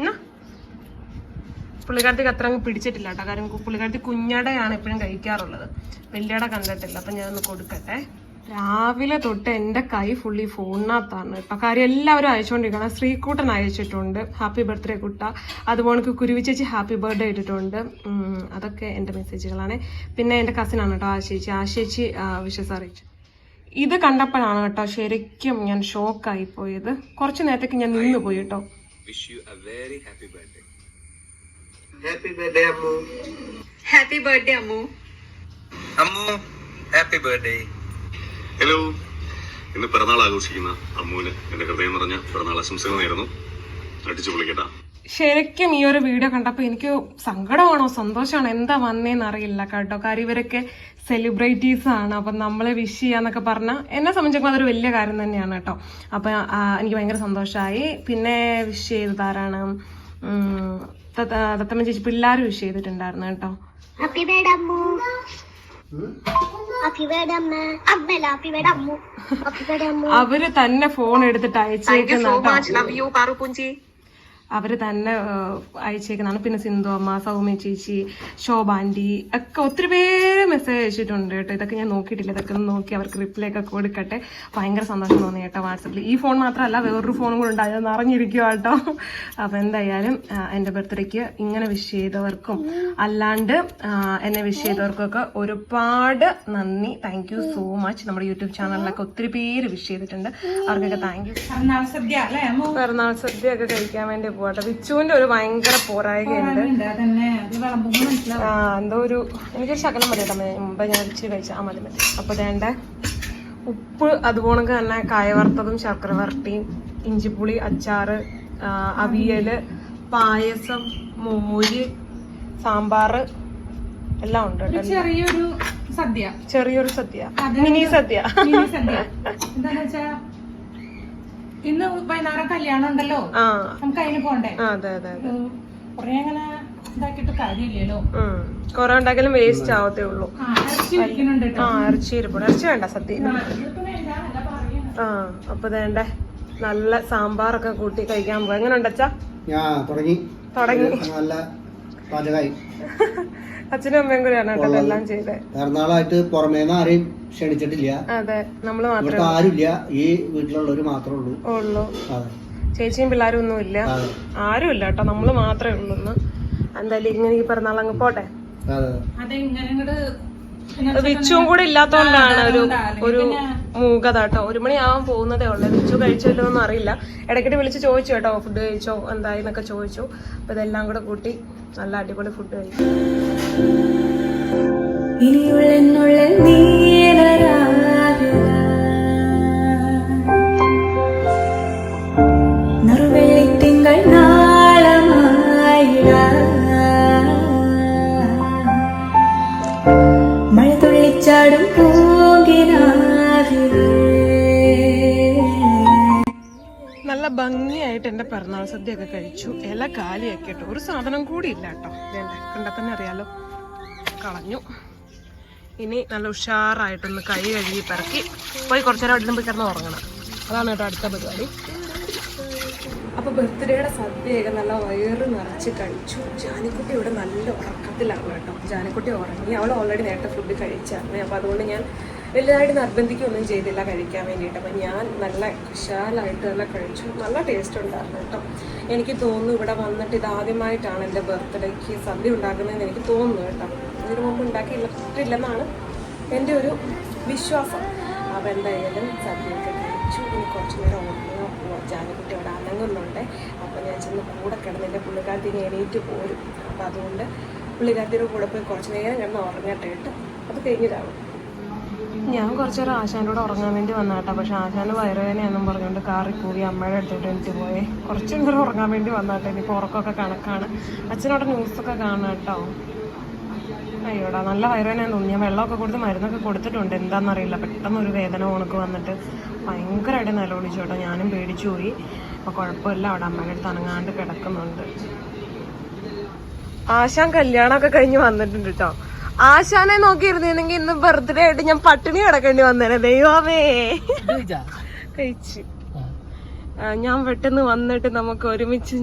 എന്നാ? പുള്ളിക്കാരത്തേക്ക് അത്ര അങ്ങ് പിടിച്ചിട്ടില്ല കേട്ടോ. കാരണം പുള്ളിക്കാരത്തി കുഞ്ഞടയാണ് എപ്പോഴും കഴിക്കാറുള്ളത്. വലിയട കണ്ടിട്ടില്ല. അപ്പൊ ഞാനൊന്ന് കൊടുക്കട്ടെ. രാവിലെ തൊട്ട് എന്റെ കൈ ഫുള്ളി ഫോണിനകത്താണ് കേട്ടോ. കാര്യം എല്ലാവരും അയച്ചുകൊണ്ടിരിക്കണം ശ്രീകൂട്ടൻ അയച്ചിട്ടുണ്ട്. ഹാപ്പി ബർത്ത്ഡേ കുട്ട. അതുപോലെ കുരുവി ചേച്ചി ഹാപ്പി ബർത്ത്ഡേ ഇട്ടിട്ടുണ്ട്. അതൊക്കെ എന്റെ മെസ്സേജുകളാണ് പിന്നെ എന്റെ കസിനാണ് കേട്ടോ ആ ചേച്ചി ആ ചേച്ചി അറിയിച്ചു. ഇത് കണ്ടപ്പോഴാണ് കേട്ടോ ശരിക്കും ഞാൻ ഷോക്കായി പോയത്. കുറച്ച് നേരത്തേക്ക് ഞാൻ നിന്ന് പോയി കേട്ടോ. Wish you a very happy birthday. Happy birthday Ammu happy birthday Ammu Ammu happy birthday hello ഇന്ന് പിറന്നാൾ ആഘോഷിക്കുന്ന അമ്മുവിന് എന്റെ ഹൃദയം നിറഞ്ഞ പിറന്നാൾ ആശംസകൾ നേരുന്നു അടിച്ചു പൊളിക്കട്ടാ. ശരിക്കും ഈ ഒരു വീഡിയോ കണ്ടപ്പോൾ എനിക്ക് സങ്കടമാണോ സന്തോഷമാണോ എന്താ വന്നേന്ന് അറിയില്ല കേട്ടോ. കാര്യം ഇവരൊക്കെ സെലിബ്രിറ്റീസ് ആണ്. അപ്പം നമ്മളെ വിഷ് ചെയ്യാന്നൊക്കെ പറഞ്ഞാൽ എന്നെ സംബന്ധിച്ചപ്പോൾ അതൊരു വലിയ കാര്യം തന്നെയാണ് കേട്ടോ. അപ്പം എനിക്ക് ഭയങ്കര സന്തോഷമായി. പിന്നെ വിഷ് ചെയ്തത് ആരാണ്? ഉം, തത്ത- തത്തമ്മ ചേച്ചി പിള്ളേർ വിഷ് ചെയ്തിട്ടുണ്ടായിരുന്നു കേട്ടോ. അവർ തന്നെ ഫോൺ എടുത്തിട്ട് അയച്ചേക്കുന്ന അവർ തന്നെ അയച്ചേക്കുന്നതാണ്. പിന്നെ സിന്ധു അമ്മ സൗമ്യ ചേച്ചി ശോഭാന്റി ഒക്കെ ഒത്തിരി പേര് മെസ്സേജ് അയച്ചിട്ടുണ്ട് കേട്ടോ. ഇതൊക്കെ ഞാൻ നോക്കിയിട്ടില്ല. ഇതൊക്കെ ഒന്ന് നോക്കി അവർക്ക് റിപ്ലൈ ഒക്കെ കൊടുക്കട്ടെ. ഭയങ്കര സന്തോഷം തോന്നി കേട്ടോ വാട്സപ്പിൽ. ഈ ഫോൺ മാത്രമല്ല വേറൊരു ഫോണും കൂടെ ഉണ്ട് അത് നിറഞ്ഞിരിക്കുക കേട്ടോ. അപ്പോൾ എന്തായാലും എന്റെ ബർത്ത്ഡേക്ക് ഇങ്ങനെ വിഷ് ചെയ്തവർക്കും അല്ലാണ്ട് എന്നെ വിഷ് ചെയ്തവർക്കൊക്കെ ഒരുപാട് നന്ദി. താങ്ക് യു സോ മച്ച് നമ്മുടെ യൂട്യൂബ് ചാനലിലൊക്കെ ഒത്തിരി പേര് വിഷ് ചെയ്തിട്ടുണ്ട്. അവർക്കൊക്കെ താങ്ക് യു സദ്യ അല്ലേ അമ്മു? പിറന്നാൾ സദ്യ ഒക്കെ കഴിക്കാൻ വേണ്ടി പോട്ടെ. വിച്ചുവിന്റെ ഒരു ഭയങ്കര പോരായകയുണ്ട്. ആ എന്തോ ഒരു എനിക്കൊരു ശകലം മതി കേട്ടോ മുമ്പ് ഞാൻ ഇച്ചിരി കഴിച്ച ആ മതി മതി അപ്പൊ വേണ്ട ഉപ്പ് അതുപോലെ തന്നെ കായ വറുത്തതും ശർക്കര വരട്ടിയും ഇഞ്ചിപ്പുളി അച്ചാറ് അവിയൽ പായസം മോര് സാമ്പാറ് എല്ലാം ഉണ്ട് ചെറിയൊരു സദ്യ. ചെറിയൊരു സദ്യ. മിനി സദ്യ. മിനി സദ്യ. എന്താണെന്ന് വെച്ചാ ഇന്ന് വൈകുന്നേരം കല്യാണം ഉണ്ടല്ലോ. ആ. നമുക്ക് അതിന് പോണ്ടേ? ആ, അതെ അതെ അതെ. കൊറേ അങ്ങനെ ഇതാക്കിയിട്ട് കാര്യമില്ലല്ലോ. കുറെ വേസ്റ്റ് ആവത്തേ ഉള്ളൂ. ആ ഇറച്ചി ഇരിപ്പുണ്ട്. ഇറച്ചി വേണ്ട സത്യം. ആ, അപ്പൊ വേണ്ടേ? നല്ല സാമ്പാറൊക്കെ കൂട്ടി കഴിക്കാൻ പോകും എങ്ങനെ ഉണ്ടച്ചാ തുടങ്ങി. തുടങ്ങി. നല്ല പാചകമായി. *laughs* അച്ഛനും അമ്മയും കൂടെയാണ് കേട്ടോ എല്ലാം ചെയ്തത് പിറന്നാളായിട്ട് പുറമേന്ന് ആരെയും ക്ഷണിച്ചിട്ടില്ല. അതെ നമ്മൾ മാത്രമേ ആരുമില്ല. ഈ വീട്ടിലുള്ളവര് മാത്രമേ ഉള്ളൂ. ഉള്ളൂ. അതെ. ചേച്ചിയും പിള്ളേരും ഒന്നും ഇല്ല. ആരും ഇല്ല കേട്ടോ നമ്മൾ മാത്രമേ ഉള്ളൂ ഇന്ന്. എന്തായാലും ഇങ്ങനെ ഈ പിറന്നാൾ അങ്ങ് പോട്ടെ. വിച്ചും കൂടെ ഇല്ലാത്തോണ്ടാണ് ഒരു ഒരു മൂകത കേട്ടോ. ഒരു മണിയാവാൻ പോകുന്നതേ ഉള്ളൂ. വിച്ചു കഴിച്ചല്ലോ ഒന്നും അറിയില്ല. ഇടയ്ക്കിട്ട് വിളിച്ച് ചോദിച്ചു കേട്ടോ ഫുഡ് കഴിച്ചോ എന്തായി എന്നൊക്കെ ചോദിച്ചു. അപ്പൊ ഇതെല്ലാം കൂടെ കൂട്ടി നല്ല അടിപൊളി ഫുഡ് കഴിച്ചു. ഇനിയുള്ളിനുള്ളിൽ നീലരാവില നറുവെള്ളിത്തിങ്കൾ നാളമായിട മഴ തുള്ളിച്ചാടും പൂങ്കിനാവിലേ നല്ല ഭംഗിയായിട്ട് എന്റെ പിറന്നാൾ സദ്യ ഒക്കെ കഴിച്ചു. ഇല കാലിയൊക്കെ ഇട്ടു ഒരു സാധനം കൂടി ഇല്ല കേട്ടോ. വേണ്ട തന്നെ അറിയാലോ. കളഞ്ഞു. ഇനി നല്ല ഉഷാറായിട്ടൊന്ന് കൈ കഴുകി പിറക്കി പോയി കുറച്ചു നേരം അവിടെ പോയി കിടന്ന് ഉറങ്ങണം. അതാണ് കേട്ടോ അടുത്ത പരിപാടി. അപ്പൊ ബർത്ത്ഡേയുടെ സദ്യയൊക്കെ നല്ല വയറ് നിറച്ച് കഴിച്ചു. ജാനിക്കുട്ടി ഇവിടെ നല്ല ഉറക്കത്തിലാണ് കേട്ടോ. ജാനിക്കുട്ടി ഉറങ്ങി. അവൾ ഓൾറെഡി നേരത്തെ ഫുഡ് കഴിച്ചായിരുന്നു. അപ്പൊ അതുകൊണ്ട് ഞാൻ വലുതായിട്ട് നിർബന്ധിക്കുകയൊന്നും ചെയ്തില്ല കഴിക്കാൻ വേണ്ടിയിട്ട്. അപ്പം ഞാൻ നല്ല വിശാലായിട്ട് നല്ല കഴിച്ചു. നല്ല ടേസ്റ്റ് ഉണ്ടായിരുന്നു കേട്ടോ. എനിക്ക് തോന്നുന്നു ഇവിടെ വന്നിട്ട് ഇത് ആദ്യമായിട്ടാണ് എന്റെ ബർത്ത്ഡേക്ക് സദ്യ ഉണ്ടാക്കുന്നതെന്ന് എനിക്ക് തോന്നുന്നു കേട്ടോ. ഇതിനു മുമ്പ് ഉണ്ടാക്കിയിട്ടില്ലെന്നാണ് എന്റെ ഒരു വിശ്വാസം. അപ്പം എന്തായാലും സദ്യയൊക്കെ കഴിച്ചു. ഇനി കുറച്ച് നേരം ഓർമ്മ ജാനക്കുട്ടി അവിടെ അനങ്ങുന്നുണ്ട് അപ്പോൾ ഞാൻ ചെന്ന് കൂടെ കിടന്ന് എന്റെ പുള്ളിക്കാരത്തിന് എണീറ്റ് പോരും. അപ്പോൾ അതുകൊണ്ട് പുള്ളിക്കാരത്തിന്റെ കൂടെ പോയി കുറച്ച് നേരം കിടന്ന് ഉറങ്ങട്ടെ കേട്ടോ. അത് കഴിഞ്ഞിട്ടാവും ഞാൻ കുറച്ച് നേരം ആശാന്റെ കൂടെ ഉറങ്ങാൻ വേണ്ടി വന്നാട്ടോ പക്ഷെ ആശാന് വയറുവേദനയാണെന്നും പറഞ്ഞുകൊണ്ട് കാറി പോയി അമ്മയുടെ അടുത്തോട്ട് എനിക്ക് പോയി. കുറച്ച് നേരം ഉറങ്ങാൻ വേണ്ടി വന്നാട്ടെ ഇനിയിപ്പോൾ ഉറക്കമൊക്കെ കണക്കാണ്. അച്ഛനോടെ ന്യൂസൊക്കെ കാണാം കേട്ടോ. അയ്യോടാ നല്ല വയറുവേദനയാന്ന് തോന്നി ഞാൻ വെള്ളമൊക്കെ കൊടുത്ത് മരുന്നൊക്കെ കൊടുത്തിട്ടുണ്ട്. എന്താണെന്നറിയില്ല പെട്ടെന്ന് ഒരു വേദന ഉണക്ക് വന്നിട്ട് ഭയങ്കരമായിട്ട് നിലവിളിച്ചു കേട്ടോ. ഞാനും പേടിച്ചു പോയി. അപ്പോൾ കുഴപ്പമില്ല. അവിടെ അമ്മയുടെ അടുത്ത് അനങ്ങാണ്ട് കിടക്കുന്നുണ്ട്. ആശാൻ കല്യാണമൊക്കെ കഴിഞ്ഞ് വന്നിട്ടുണ്ട് കേട്ടോ. ആശാനെ നോക്കിയിരുന്നെങ്കിൽ ഇന്ന് ബർത്ത്ഡേ ആയിട്ട് ഞാൻ പട്ടിണി കിടക്കേണ്ടി വന്നേനെ. ദൈവമേ. കഴിച്ചു. ഞാൻ പെട്ടെന്ന് വന്നിട്ട് നമുക്ക് ഒരുമിച്ച്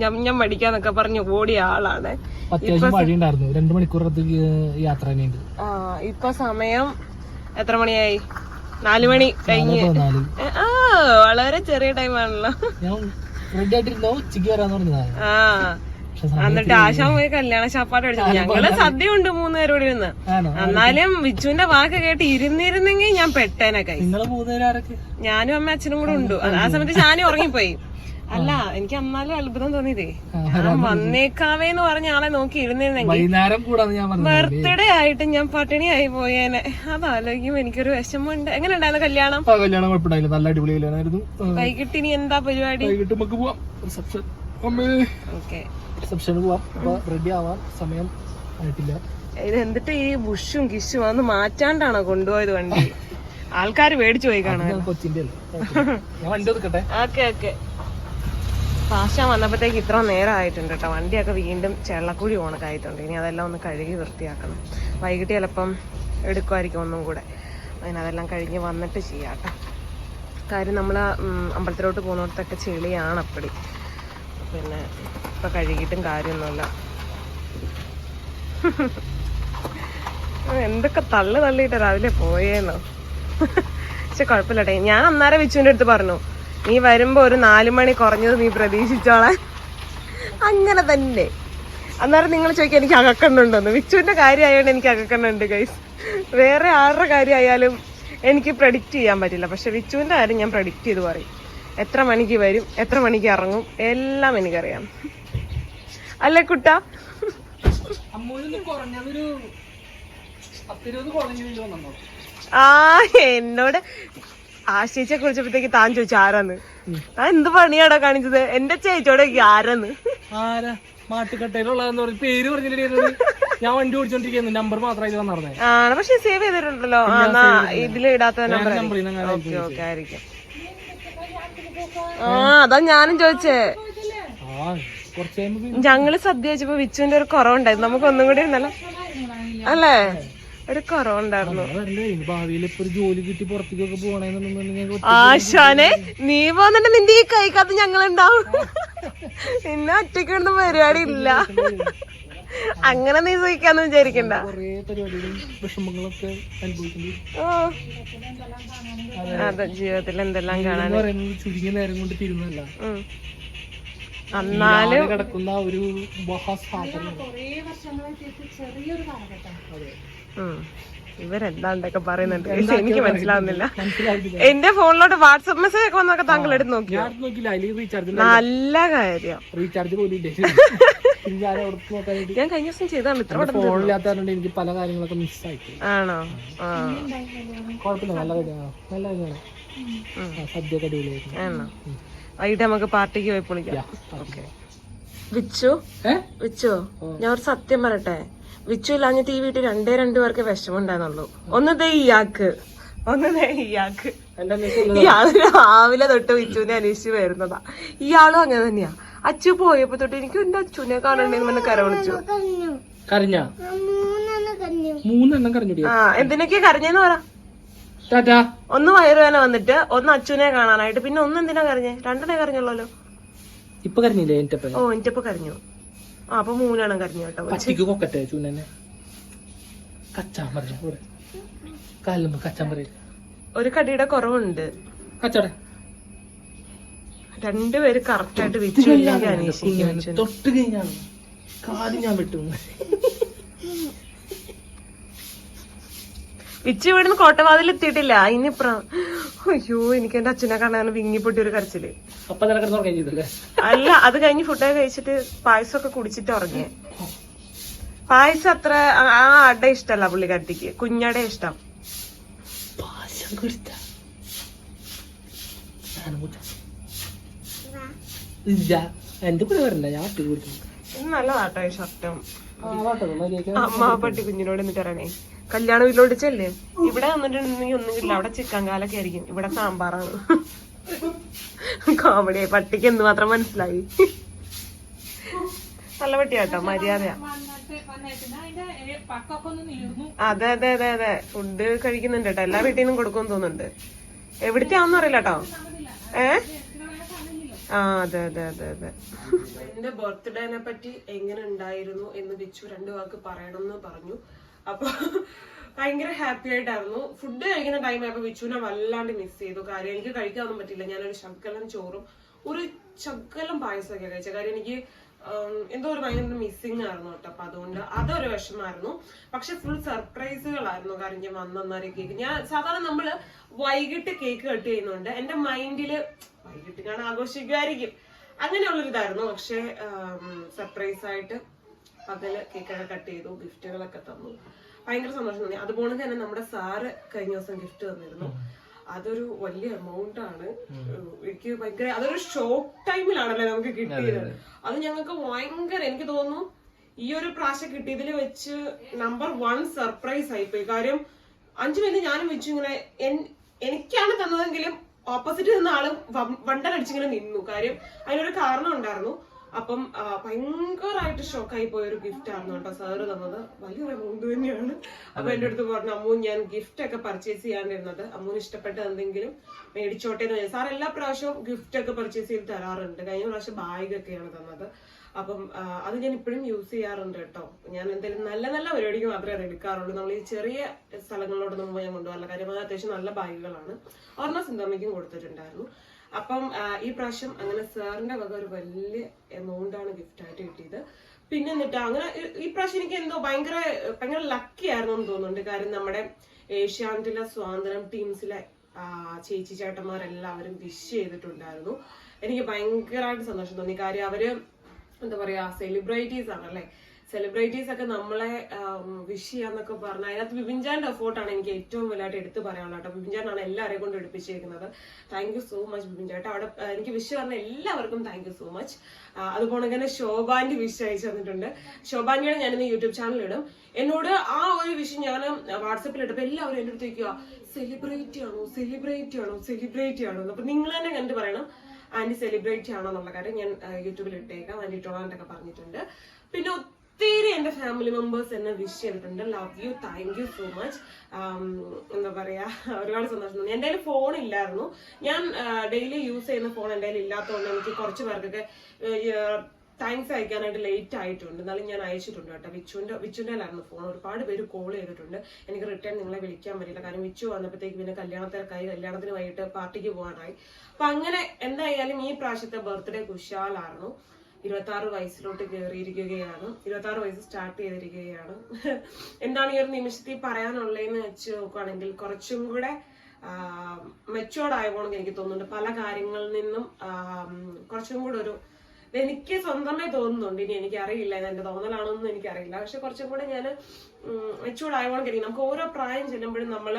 ഞം ഞം മടിക്കാന്നൊക്കെ പറഞ്ഞ് ഓടിയ ആളാണ്. രണ്ടു മണിക്കൂർ യാത്ര ആ ഇപ്പൊ സമയം എത്ര മണിയായി? നാലു മണി കഴിഞ്ഞ്. ആ വളരെ ചെറിയ ടൈമാണല്ലോ വരാന്ന് പറഞ്ഞതാണ് ആ. എന്നിട്ട് ആശാ പോയി കല്യാണ ശാപ്പാട് അടിച്ചു ഞങ്ങൾ സദ്യ ഉണ്ട് മൂന്നുപേരോട് ഇരുന്ന് എന്നാലും വിച്ചുവിന്റെ വാക്ക് കേട്ട് ഇരുന്നിരുന്നെങ്കിൽ ഞാൻ പെട്ടേനൊക്കെ ഞാനും അമ്മ അച്ഛനും കൂടെ ഉണ്ട്. ആ സമയത്ത് ഞാനും ഉറങ്ങിപ്പോയി. അല്ല എനിക്ക് അന്നാലും അത്ഭുതം തോന്നിയതേ. ഞാൻ വന്നേക്കാവേന്ന് പറഞ്ഞ ആളെ നോക്കി ഇരുന്നിരുന്നെങ്കിൽ ബർത്ത്ഡേ ആയിട്ട് ഞാൻ പട്ടിണിയായി പോയേനെ. അതാലോചിക്കുമ്പോ എനിക്കൊരു വിഷമമുണ്ട്. എങ്ങനെ ഉണ്ടായിരുന്നു കല്യാണം കല്യാണം നല്ല അടിപൊളി കല്യാണമായിരുന്നു വൈകിട്ട് ഇനി എന്താ പരിപാടി? വൈകിട്ട് നമുക്ക് പോവാം. റിസപ്ഷൻ റിസപ്ഷന് പോവാം അപ്പൊ റെഡി ആവാൻ സമയം ആയിട്ടില്ല. ഇത് എന്നിട്ട് ഈ ബുഷും കിഷും അന്ന് മാറ്റാണ്ടാണോ കൊണ്ടുപോയത് വണ്ടി? ആൾക്കാർ മേടിച്ചു പോയി കാണാൻ. ഞാൻ കൊച്ചിന്റെ വണ്ടി ഒതുക്കട്ടെ? Okay okay. പാശാൻ വന്നപ്പോഴത്തേക്ക് ഇത്ര നേരം ആയിട്ടുണ്ട് കേട്ടോ. വണ്ടിയൊക്കെ വീണ്ടും ചെള്ളക്കുഴി ഓണക്കായിട്ടുണ്ട്. ഇനി അതെല്ലാം ഒന്ന് കഴുകി വൃത്തിയാക്കണം. വൈകിട്ട് ചിലപ്പം എടുക്കുമായിരിക്കും ഒന്നും കൂടെ. അതിന് അതെല്ലാം കഴിഞ്ഞ് വന്നിട്ട് ചെയ്യാം കേട്ടോ. കാര്യം നമ്മൾ അമ്പലത്തിലോട്ട് പോകുന്നിടത്തൊക്കെ ചെളിയാണ് അപ്പടി. പിന്നെ ഇപ്പം കഴുകിയിട്ടും കാര്യമൊന്നുമില്ല. എന്തൊക്കെ തള്ളു തള്ളിയിട്ട് രാവിലെ പോയേന്നോ? പക്ഷെ കുഴപ്പമില്ലട്ടെ. ഞാൻ അന്നേരം വിച്ചുവിന്റെ അടുത്ത് പറഞ്ഞു നീ വരുമ്പോ ഒരു നാലു മണി കുറഞ്ഞത് നീ പ്രതീക്ഷിച്ചോളാൻ. അങ്ങനെ തന്നെ. അന്നേരം നിങ്ങൾ ചോദിക്കാൻ എനിക്ക് അകക്കണ്ണുണ്ടോന്ന്? വിച്ചുവിന്റെ കാര്യമായോണ്ട് എനിക്ക് അകക്കണ്ണുണ്ട് ഗൈസ് വേറെ ആരുടെ കാര്യമായാലും എനിക്ക് പ്രഡിക്റ്റ് ചെയ്യാൻ പറ്റില്ല. പക്ഷെ വിച്ചുവിന്റെ കാര്യം ഞാൻ പ്രഡിക്റ്റ് ചെയ്ത് പറയും. എത്ര മണിക്ക് വരും എത്ര മണിക്ക് ഇറങ്ങും എല്ലാം എനിക്കറിയാം. അല്ലേ കുട്ട? ആ എന്നോട് ആശയിച്ചെ കുറിച്ചപ്പോഴത്തേക്ക് താൻ ചോദിച്ചു ആരാന്ന്? താൻ എന്ത് പണിയാടാ കാണിച്ചത്? എന്റെ ചേച്ചിയോടെ ആരാന്ന്? ആരാ? പറഞ്ഞ പേര് ഞാൻ വണ്ടി ഓടിച്ചോണ്ടിരിക്കുന്നു നമ്പർ വന്നറിഞ്ഞേ. ആണ് പക്ഷെ സേവ് ചെയ്തിട്ടുണ്ടല്ലോ. ഇതിലിടാത്ത ഇടാത്ത നമ്പർ ആയിരിക്കും. ആ അതാ ഞാനും ചോദിച്ചേ. ഞങ്ങൾ സദ്യ വെച്ചപ്പോ വിച്ചുവിന്റെ ഒരു കുറവുണ്ടായിരുന്നു. നമുക്ക് ഒന്നും കൂടി ഇരുന്നല്ലോ. അല്ലേ? ഒരു കുറവുണ്ടായിരുന്നു. ആശാനെ നീ പോന്നിട്ട് നിന്റെ ഈ കൈക്കകത്ത് ഞങ്ങളുണ്ടാവും. പിന്നെ ഒറ്റയ്ക്കൊന്നും പരിപാടി ഇല്ല. *laughs* അങ്ങനെ നീ സൂഹിക്കാന്ന് വിചാരിക്കണ്ട. അതെ ജീവിതത്തിൽ എന്തെല്ലാം കാണാൻ ചുരുങ്ങിയ നേരം കൊണ്ട് തീരുന്നല്ല. എന്നാലും കിടക്കുന്ന ഒരു ചെറിയൊരു ഉം. ഇവരെന്താണ്ടൊക്കെ പറയുന്നുണ്ട്? എനിക്ക് മനസ്സിലാവുന്നില്ല. എന്റെ ഫോണിലോട്ട് വാട്സപ്പ് മെസ്സേജ് ഒക്കെ വന്നൊക്കെ താങ്കൾ എടുത്ത് നോക്കി നല്ല കാര്യം. റീചാർജ് പോലും *laughs* ഞാൻ കഴിഞ്ഞ ദിവസം ചെയ്താണ് ഇത്ര ഫോണില്ലാത്തതുകൊണ്ട് എനിക്ക് പല കാര്യങ്ങളൊക്കെ മിസ്സായി. ആണോ? കുഴപ്പമില്ല. നല്ല കാര്യമാണ് നല്ല കാര്യമാണ്. സദ്യയൊക്കെ അടിപൊളിയായിരുന്നു. ആണോ? വൈകിട്ട് നമുക്ക് പാർട്ടിക്ക് പോയി പൊളിക്കാം ഓക്കെ. വിച്ചു? വിച്ചു ഞാൻ ഒരു സത്യം പറയട്ടെ? വിച്ചു ഇല്ലാഞ്ഞിട്ട് ഈ വീട്ടിൽ രണ്ടേ രണ്ടു പേർക്ക് വിഷമുണ്ടായിരുന്നുള്ളൂ ഒന്ന് ദേ ഇയാൾക്ക്. ഒന്ന് ദേ ഇയാൾക്ക്. ഇയാൾ രാവിലെ തൊട്ട് വിച്ചുവിനെ അന്വേഷിച്ച് വരുന്നതാ. ഇയാളും അങ്ങനെ തന്നെയാ. അച്ചു പോയപ്പോ തൊട്ട് എനിക്ക് എന്റെ അച്ചുവിനെ കാണണ്ടെന്ന് പറഞ്ഞ കര വിളിച്ചു. കരഞ്ഞ? മൂന്നെണ്ണം കരഞ്ഞു ആ എന്തിനൊക്കെ കരഞ്ഞെന്ന് പറ. ഒന്ന് വയറുവേന വന്നിട്ട് ഒന്ന് അച്ചുവിനെ കാണാനായിട്ട്. പിന്നെ ഒന്ന് എന്തിനാ കരഞ്ഞേ? രണ്ടെണ്ണേ കരഞ്ഞുള്ളല്ലോ. ഇപ്പൊ കരഞ്ഞില്ലേ? ഓ എന്റെ കരഞ്ഞു. ആ അപ്പൊ മൂന്നെണ്ണം കരഞ്ഞു കേട്ടോ. പട്ടിക്ക് കൊക്കട്ടെ ചൂനെ കച്ചാൻ പറഞ്ഞു ഇവിടെ കാലുമ്പോ കച്ചാൻ പറയും ഒരു കടിയുടെ കുറവുണ്ട്. കച്ചട. രണ്ടുപേര് കറക്റ്റ് ആയിട്ട് വിച്ചുവിനെ. തൊട്ട് കഴിഞ്ഞാണ് കാൽ ഞാൻ വിട്ടു. പിച്ച് ഇവിടുന്ന് കോട്ടവാതിൽ എത്തിയിട്ടില്ല. ഇനി അയ്യോ എനിക്ക് എന്റെ അച്ഛനെ കാണാൻ വിങ്ങിപ്പൊട്ടി ഒരു കരച്ചിൽ. അല്ല അത് കഴിഞ്ഞ് ഫുഡൊക്കെ കഴിച്ചിട്ട് പായസമൊക്കെ കുടിച്ചിട്ട് ഉറങ്ങിയ പായസം അത്ര ആ- അട ഇഷ്ടല്ല പുള്ളിക്കാരത്തിക്ക് കുഞ്ഞട ഇഷ്ടം. എന്റെ കൂടെ വരണ്ട ഞാൻ നല്ല ഈ ഷർട്ടും. ആ വാട്ടോ മര്യാദ അമ്മ പട്ടി കുഞ്ഞിനോട് എന്നിട്ട് പറയണേ. കല്യാണ വീട്ടിലോട്ട് ചെല്ലേ ഇവിടെ വന്നിട്ടുണ്ടെങ്കിൽ ഒന്നും ഇല്ല. അവിടെ ചിക്കൻ കാലൊക്കെ ആയിരിക്കും. ഇവിടെ സാമ്പാറാണ്. കോമഡി പട്ടിക്ക് എന്ത് മാത്രം മനസ്സിലായി? നല്ല പട്ടിയാട്ടോ നീർന്നു അതെ അതെ അതെ അതെ. ഫുഡ് കഴിക്കുന്നുണ്ട് കേട്ടോ എല്ലാ വീട്ടിൽ നിന്നും കൊടുക്കുമെന്ന് തോന്നുന്നുണ്ട്. എവിടത്തെ ആണെന്ന് അറിയില്ല കേട്ടോ ഏ? ആ അതെ അതെ അതെ അതെ. എന്റെ ബർത്ത്ഡേനെ പറ്റി എങ്ങനെ ഉണ്ടായിരുന്നു എന്ന് ബിച്ചു രണ്ടു വാക്ക് പറയണം എന്ന് പറഞ്ഞു. അപ്പൊ ഭയങ്കര ഹാപ്പി ആയിട്ടായിരുന്നു. ഫുഡ് കഴിക്കുന്ന ടൈം ആയപ്പോ ബിച്ചുവിനെ വല്ലാണ്ട് മിസ് ചെയ്തു. കാര്യം എനിക്ക് കഴിക്കാനൊന്നും പറ്റില്ല. ഞാനൊരു ശകലം ചോറും ഒരു ശകലം പായസമൊക്കെ കഴിച്ച കാര്യം എനിക്ക് എന്തോ ഒരു ഭയങ്കര മിസ്സിങ് ആയിരുന്നു കേട്ടോ. അപ്പൊ അതുകൊണ്ട് അതൊരു വിഷമായിരുന്നു പക്ഷെ ഫുൾ സർപ്രൈസുകളായിരുന്നു കാര്യം ഞാൻ വന്നന്നേരം കേക്ക് ഞാൻ സാധാരണ നമ്മൾ വൈകിട്ട് കേക്ക് കട്ട് ചെയ്യുന്നുണ്ട്. എന്റെ മൈൻഡിൽ ഞാൻ ആഘോഷിക്കുമായിരിക്കും. അങ്ങനെയുള്ളൊരു ഇതായിരുന്നു. പക്ഷെ സർപ്രൈസ് ആയിട്ട് പകൽ കേക്കൊക്കെ കട്ട് ചെയ്തു ഗിഫ്റ്റുകളൊക്കെ തന്നു. ഭയങ്കര സന്തോഷം തോന്നി. അതുപോലെ തന്നെ നമ്മുടെ സാറ് കഴിഞ്ഞ ദിവസം ഗിഫ്റ്റ് തന്നിരുന്നു. അതൊരു വലിയ എമൗണ്ട് ആണ്. എനിക്ക് ഭയങ്കര അതൊരു ഷോർട്ട് ടൈമിലാണല്ലേ നമുക്ക് കിട്ടിയത്. അത് ഞങ്ങൾക്ക് ഭയങ്കര എനിക്ക് തോന്നുന്നു ഈ ഒരു പ്രാവശ്യം കിട്ടിയതിൽ വെച്ച് നമ്പർ വൺ സർപ്രൈസ് ആയിപ്പോയി. കാര്യം അഞ്ചു മിനിറ്റ് ഞാനും വെച്ചു ഇങ്ങനെ എനിക്കാണ് തന്നതെങ്കിലും ഓപ്പോസിറ്റ് നിന്ന ആൾ വണ്ടലടിച്ചിങ്ങനെ നിന്നു. കാര്യം അതിനൊരു കാരണം ഉണ്ടായിരുന്നു. അപ്പം ഭയങ്കരമായിട്ട് ഷോക്കായി പോയ ഒരു ഗിഫ്റ്റ് ആയിരുന്നു കേട്ടോ സാറ് തന്നത്. വലിയൊരു എമൗണ്ട് തന്നെയാണ്. അപ്പൊ എന്റെ അടുത്ത് പറഞ്ഞു അമ്മു ഞാൻ ഗിഫ്റ്റ് ഒക്കെ പർച്ചേസ് ചെയ്യാണ്ടിരുന്നത്. അമ്മുവിന് ഇഷ്ടപ്പെട്ട എന്തെങ്കിലും മേടിച്ചോട്ടെ എന്ന് പറഞ്ഞു സാർ എല്ലാ പ്രാവശ്യവും ഗിഫ്റ്റ് ഒക്കെ പർച്ചേസ് ചെയ്ത് തരാറുണ്ട്. കഴിഞ്ഞ പ്രാവശ്യം ബാഗ് ഒക്കെയാണ് തന്നത്. അപ്പം അത് ഞാൻ ഇപ്പോഴും യൂസ് ചെയ്യാറുണ്ട് കേട്ടോ. ഞാൻ എന്തെങ്കിലും നല്ല നല്ല പരിപാടിക്ക് മാത്രമേ അത് എടുക്കാറുള്ളൂ. നമ്മൾ ഈ ചെറിയ സ്ഥലങ്ങളിലോട്ടൊന്നും പോയി ഞാൻ കൊണ്ടുപോകാറില്ല കാര്യം അത് അത്യാവശ്യം നല്ല ബാഗുകളാണ്. ഒരെണ്ണം സിന്തമ്മയ്ക്കും കൊടുത്തിട്ടുണ്ടായിരുന്നു. അപ്പം ഈ പ്രാവശ്യം അങ്ങനെ സാറിന്റെ വക ഒരു വലിയ എമൗണ്ട് ആണ് ഗിഫ്റ്റ് ആയിട്ട് കിട്ടിയത്. പിന്നെ എന്നിട്ട് അങ്ങനെ ഈ- ഈ പ്രാവശ്യം എനിക്ക് എന്തോ ഭയങ്കര ഭയങ്കര ലക്കി ആയിരുന്നു എന്ന് തോന്നുന്നുണ്ട്. കാര്യം നമ്മുടെ ഏഷ്യാനെറ്റിലെ സ്വാതന്ത്ര്യം ടീംസിലെ ചേച്ചി ചേട്ടന്മാരെല്ലാവരും വിഷ് ചെയ്തിട്ടുണ്ടായിരുന്നു. എനിക്ക് ഭയങ്കരമായിട്ട് സന്തോഷം തോന്നി. കാര്യം അവർ എന്താ പറയാ സെലിബ്രിറ്റീസ് ആണ് അല്ലെ? സെലിബ്രിറ്റീസ് ഒക്കെ നമ്മളെ വിഷ് ചെയ്യാന്നൊക്കെ പറഞ്ഞാൽ അതിനകത്ത് ബിബിൻചാന്റെ എഫോർട്ടാണ് എനിക്ക് ഏറ്റവും വലുതായിട്ട് എടുത്തു പറയാനുള്ളത് കേട്ടോ. ബിബിൻചാനാണ് എല്ലാവരെയും കൊണ്ട് എടുപ്പിച്ചിരിക്കുന്നത് thank you so much Bibin ചേട്ടാ. അവിടെ എനിക്ക് വിഷ് പറഞ്ഞ എല്ലാവർക്കും താങ്ക് യു സോ മച്ച് അതുപോലെ തന്നെ ശോഭാന്റെ വിഷ് അയച്ചു തന്നിട്ടുണ്ട്. ശോഭാന്റിയുടെ ഞാനിന്ന് യൂട്യൂബ് ചാനൽ ഇടും. എന്നോട് ആ ഒരു വിഷ് ഞാൻ വാട്സപ്പിൽ ഇട്ടപ്പോൾ എല്ലാവരും എന്റെ അടുത്ത് സെലിബ്രിറ്റി ആണോ? സെലിബ്രിറ്റി ആണോ? സെലിബ്രിറ്റി ആണോ? അപ്പൊ നിങ്ങൾ തന്നെ കണ്ടു പറയണം. ആന്റി സെലിബ്രേറ്റ് ചെയ്യണം എന്നുള്ള കാര്യം ഞാൻ യൂട്യൂബിൽ ഇട്ടേക്കാം. ആന്റി ടോളാന്റൊക്കെ പറഞ്ഞിട്ടുണ്ട്. പിന്നെ ഒത്തിരി എന്റെ ഫാമിലി മെമ്പേഴ്സ് എന്നെ വിഷ് ചെയ്തിട്ടുണ്ട്. Love you thank you so much എന്താ പറയാ ഒരുപാട് സന്തോഷം എന്റെ കയ്യിൽ ഫോൺ ഇല്ലായിരുന്നു. ഞാൻ ഡെയിലി യൂസ് ചെയ്യുന്ന ഫോൺ എന്റെ കയ്യിൽ ഇല്ലാത്തതുകൊണ്ട് എനിക്ക് കുറച്ച് പേർക്കൊക്കെ താങ്ക്സ് അയക്കാനായിട്ട് ലേറ്റ് ആയിട്ടുണ്ട്. എന്നാലും ഞാൻ അയച്ചിട്ടുണ്ട് കേട്ടോ. വിച്ചുവിന്റെ ആയിരുന്നു ഫോൺ ഒരുപാട് പേര് കോൾ ചെയ്തിട്ടുണ്ട്. എനിക്ക് റിട്ടേൺ നിങ്ങളെ വിളിക്കാൻ പറ്റില്ല കാരണം വിച്ചു വന്നപ്പോഴത്തേക്ക് പിന്നെ കല്യാണത്തിനൊക്കെ കല്യാണത്തിന് വൈകിട്ട് പാർട്ടിക്ക് പോകാനായി. അപ്പൊ അങ്ങനെ എന്തായാലും ഈ പ്രാവശ്യത്തെ ബർത്ത്ഡേ കുശാലായിരുന്നു. ഇരുപത്തി ആറ് വയസ്സിലോട്ട് കയറിയിരിക്കുകയാണ് ഇരുപത്തി ആറ് വയസ്സ് സ്റ്റാർട്ട് ചെയ്തിരിക്കുകയാണ്. എന്താണ് ഈ ഒരു നിമിഷത്തിൽ പറയാനുള്ളതെന്ന് വെച്ച് നോക്കുകയാണെങ്കിൽ കുറച്ചും കൂടെ മെച്ചുവേർഡ് ആയപ്പോഴെന്ന് എനിക്ക് തോന്നുന്നുണ്ട്. പല കാര്യങ്ങളിൽ നിന്നും കുറച്ചും കൂടെ ഒരു എനിക്ക് സ്വന്തമായി തോന്നുന്നുണ്ട്. ഇനി എനിക്ക് അറിയില്ല ഇത് എന്റെ എനിക്ക് എനിക്കറിയില്ല. പക്ഷെ കുറച്ചും കൂടെ ഞാൻ മെച്ചൂർഡ് എനിക്ക് നമുക്ക് ഓരോ പ്രായം ചെല്ലുമ്പോഴും നമ്മൾ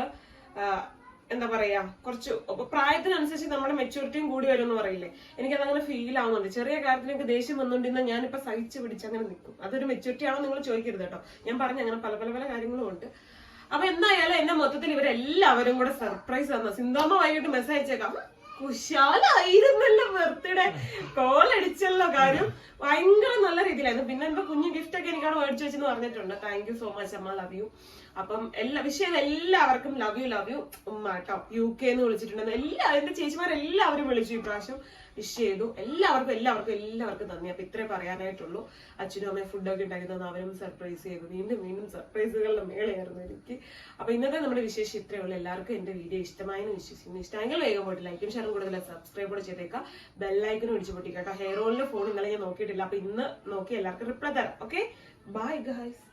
എന്താ പറയാ കുറച്ച് പ്രായത്തിനനുസരിച്ച് നമ്മുടെ മെച്ചൂരിറ്റിയും കൂടി വരും എന്ന് പറയില്ലേ? എനിക്കത് അങ്ങനെ ഫീൽ ആവുന്നുണ്ട്. ചെറിയ കാര്യത്തിനൊക്കെ ദേഷ്യം വന്നുകൊണ്ടിരുന്ന ഞാനിപ്പോ സഹിച്ച് പിടിച്ച് അങ്ങനെ നിൽക്കും. അതൊരു മെച്ചൂരിറ്റി ആണോ നിങ്ങൾ ചോദിക്കരുത് കേട്ടോ. ഞാൻ പറഞ്ഞ അങ്ങനെ പല പല പല കാര്യങ്ങളും ഉണ്ട്. അപ്പൊ എന്തായാലും എന്നെ മൊത്തത്തിൽ ഇവരെല്ലാവരും കൂടെ സർപ്രൈസ് തന്ന സിന്തോമ വൈകിട്ട് മെസ്സേജ് അയച്ചേക്കാം. കുശാലായിരുന്നല്ലോ ബർത്ത്ഡേ. കോൾ അടിച്ചല്ലോ കാര്യം. ഭയങ്കര നല്ല രീതിയിലായിരുന്നു. പിന്നെ എന്റെ കുഞ്ഞു ഗിഫ്റ്റ് ഒക്കെ എനിക്കവിടെ മേടിച്ചു വെച്ചെന്ന് പറഞ്ഞിട്ടുണ്ട്. താങ്ക് യു സോ മച്ച് അമ്മ. ലവ് യു അപ്പം എല്ലാ വിഷയം എല്ലാവർക്കും ലവ് യു ലവ് യു ഉമ്മ കേട്ടോ യു കെ എന്ന് വിളിച്ചിട്ടുണ്ടെന്ന് എല്ലാ എന്റെ ചേച്ചിമാരെല്ലാവരും വിളിച്ചു ഈ പ്രാവശ്യം. വിഷ് ചെയ്തു. എല്ലാവർക്കും എല്ലാവർക്കും എല്ലാവർക്കും നന്ദി. അപ്പൊ ഇത്രേ പറയാനായിട്ടുള്ളൂ. അച്ഛനും അമ്മയും ഫുഡൊക്കെ ഉണ്ടാക്കി അവരും സർപ്രൈസ് ചെയ്തു. വീണ്ടും വീണ്ടും സർപ്രൈസുകളുടെ മേളയായിരുന്നു എനിക്ക്. അപ്പൊ ഇന്നത്തെ നമ്മുടെ വിശേഷം ഇത്രയേ ഉള്ളൂ. എല്ലാവർക്കും എന്റെ വീഡിയോ ഇഷ്ടമായെന്ന് വിശ്വസിക്കുന്നു. ഇഷ്ടമെങ്കിൽ വേഗം പോയിട്ട് ലൈക്കും ഷെയറും കൂടുതൽ സബ്സ്ക്രൈബ് കൂടെ ചെയ്തേക്കാം ബെല്ലൈക്കനും വിളിച്ചു പൊട്ടിക്കാം ഹെയർ ഓയിലിന്റെ ഫോൺ ഇന്നലെ ഞാൻ നോക്കിയിട്ടില്ല. അപ്പൊ ഇന്ന് നോക്കി എല്ലാവർക്കും റിപ്ലൈ തരാം. Okay bye guys